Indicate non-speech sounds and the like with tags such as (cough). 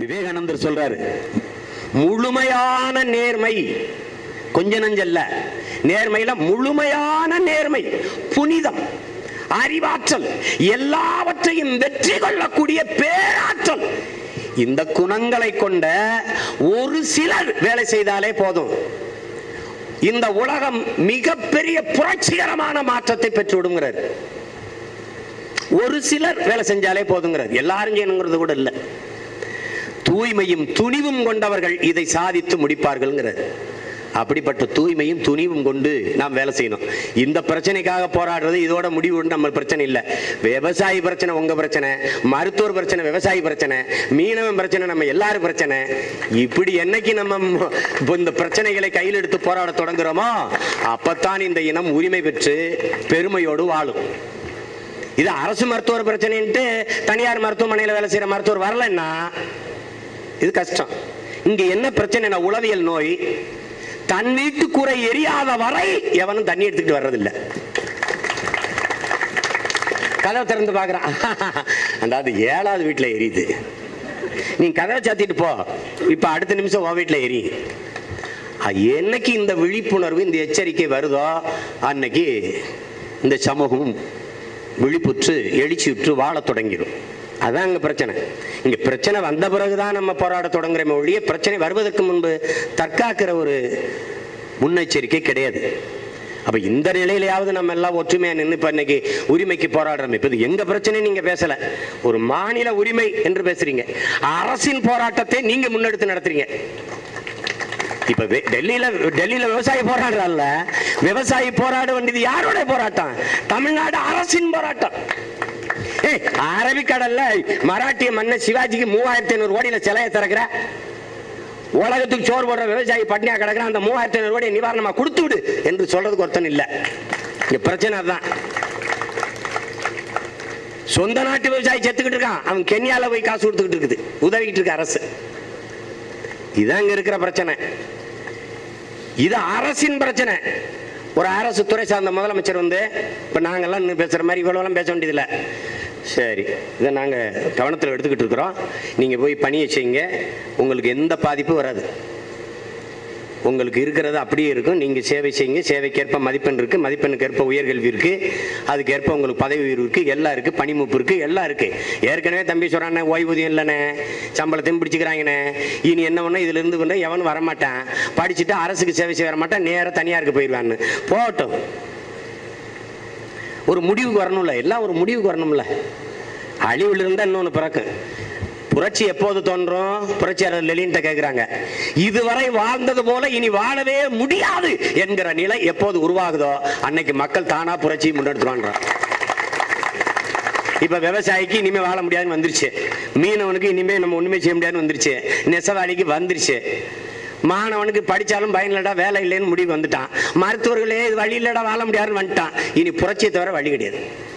விவேகானந்தர் சொல்றாரு முழுமையான நேர்மை கொஞ்ச நஞ்சல்ல நேர்மையில முழுமையான நேர்மை புனிதம் அறிவாற்றல் எல்லாவற்றையும் வெற்றி கொள்ளக்கூடிய பேராற்றல். இந்த குணங்களை கொண்ட ஒரு சிலர் வேலை செய்தாலே போதும். இந்த உலகம் மிகப்பெரிய புரட்சிகரமான மாற்றத்தை பெற்று விடுங்கிறார் ஒரு சிலர் வேலை செஞ்சாலே போதுங்கிறார். எல்லாரும் செய்யணுங்கிறது கூட இல்லை. தூய்மையும் துணிவும் கொண்டவர்கள் இதை சாதித்து முடிப்பார்கள்ங்கிறார் அப்படிப்பட்ட தூய்மையும் துணிவும் கொண்டு நாம் வேலை செய்யணும். இந்த பிரச்சனைக்காக போராடுறது இதோட முடிவு நம்ம பிரச்சனை இல்லை. விவசாயி பிரச்சனை உங்க பிரச்சனை மருத்துவர் பிரச்சனை விவசாயி பிரச்சனை மீனவன் பிரச்சனை நம்ம எல்லாரும் பிரச்சனை. இப்படி என்னைக்கு நம்ம இந்த பிரச்சனைகளை கையில் எடுத்து போராட தொடங்குறோமோ அப்பத்தான் இந்த இனம் உரிமை பெற்று பெருமையோடு வாழும். இது அரசு மருத்துவர் பிரச்சனைன்ட்டு தனியார் மருத்துவமனையில் வேலை செய்யற மருத்துவர் வரலன்னா இது கஷ்டம். இங்க என்ன பிரச்சனை உளவியல் நோய். தன் வீட்டு கூரை எரியாத வரை எவனும் தண்ணி எடுத்துக்கிட்டு வர்றதில்லை. கதவை திறந்து பார்க்கறான். (laughs) அதாவது ஏழாவது வீட்டுல எரியுது. நீ கதவை சாத்திட்டு போ. இப்ப அடுத்த நிமிஷம் உன் வீட்டுல எரி. என்னைக்கு இந்த விழிப்புணர்வு இந்த எச்சரிக்கை வருதோ அன்னைக்கு இந்த சமூகம் விழிப்புற்று எழுச்சியுற்று வாழத் தொடங்கிடும் அதான் அங்கே பிரச்சனை. இங்கே பிரச்சனை வந்த பிறகுதான் நம்ம போராட தொடங்குறோமே ஒழிய பிரச்சனை வருவதற்கு முன்பு தற்காக்கிற ஒரு முன்னெச்சரிக்கை கிடையாது. அப்போ இந்த நிலையிலையாவது நம்ம எல்லாம் ஒற்றுமையாக நின்று இப்போ இன்னைக்கு உரிமைக்கு போராடுறோம். இப்போ இது எங்கள் பிரச்சனையும் நீங்கள் பேசலை. ஒரு மாநில உரிமை என்று பேசுறீங்க. அரசின் போராட்டத்தை நீங்கள் முன்னெடுத்து நடத்துறீங்க. இப்ப டெல்லியில டெல்லியில விவசாயி போராடுறான்ல. விவசாயி போராட வேண்டியது யாரோட போராட்டம்? தமிழ்நாடு அரசின் போராட்டம். அரபிக்கடல்ல மராட்டிய மன்னன் சிவாஜிக்கு மூவாயிரத்தி ஐநூறு கோடியில சிலையை திறக்கிற? உலகத்துக்கு சோறு போடுற விவசாயி பட்னியா கிடக்குற அந்த மூவாயிரத்தி ஐநூறு கோடியை நிவாரணமா கொடுத்து விடு என்று சொல்றதுக்கு ஒருத்தன் இல்ல. இங்க பிரச்சனை அதுதான். சொந்த நாட்டு விவசாயி செத்துக்கிட்டு இருக்கான். அவன் கென்யால போய் காசு கொடுத்துக்கிட்டு இருக்குது. உதவிக்கிட்டு இருக்க அரசு. இதான் இங்க இருக்கிற பிரச்சனை. இது அரசின் பிரச்சனை. ஒரு அரசு துறை சார்ந்த முதலமைச்சர் வந்து இப்ப நாங்கெல்லாம் இன்னும் பேசுற மாதிரி இவ்வளவுலாம் பேச வேண்டியதில்லை. சரி. இதை நாங்கள் கவனத்தில் எடுத்துக்கிட்டு இருக்கிறோம். நீங்கள் போய் பணியை செய்யுங்க. உங்களுக்கு எந்த பாதிப்பும் வராது. உங்களுக்கு இருக்கிறது அப்படியே இருக்கும். நீங்கள் சேவை செய்யுங்க. சேவைக்கேற்ப மதிப்பெண் இருக்குது மதிப்பெண்ணுக்கேற்ப உயர்கல்வி இருக்குது அதுக்கேற்ப உங்களுக்கு பதவி உயர்வு இருக்குது எல்லாம் இருக்குது பணிமுப்பு இருக்குது எல்லாம் இருக்குது ஏற்கனவே தம்பி சொல்கிறாண்ணே ஓய்வூதியம் இல்லைண்ணே சம்பளத்தையும் பிடிச்சிக்கிறாங்கண்ணே இனி என்ன பண்ண இதுலேருந்து கொண்டு எவனும் வரமாட்டான். படிச்சுட்டு அரசுக்கு சேவை செய்ய வரமாட்டான். நேராக தனியாருக்கு போயிடுவான்னு. போகட்டும். ஒரு முடிவுக்கு வரணும்ல எல்லாம் ஒரு முடிவுக்கு வரணும்ல. அழிவுல இருந்தா இன்னொன்னு பிறக்கும். புரட்சி எப்போது தோன்றும்? புரட்சியாளர் லெலின்ட்ட கேக்குறாங்க. இதுவரை வாழ்ந்தது போல இனி வாழவே முடியாது என்கிற நிலை எப்போது உருவாகுதோ அன்னைக்கு மக்கள் தானா புரட்சியை முன்னெடுத்துவாங்க இப்ப விவசாயிக்கு இனிமே வாழ முடியாதுன்னு வந்துருச்சு. மீனவனுக்கு இனிமே நம்ம ஒண்ணுமே செய்ய முடியாதுன்னு வந்துருச்சு. நெசவாளிக்கு வந்துருச்சு. மாணவனுக்கு படித்தாலும் பயன் இல்லடா வேலை இல்லைன்னு முடிவு வந்துட்டான். மருத்துவர்களே இது வழி இல்லடா வாழ முடியாதுன்னு வந்துட்டான். இனி புரட்சியை தவிர வழி கிடையாது.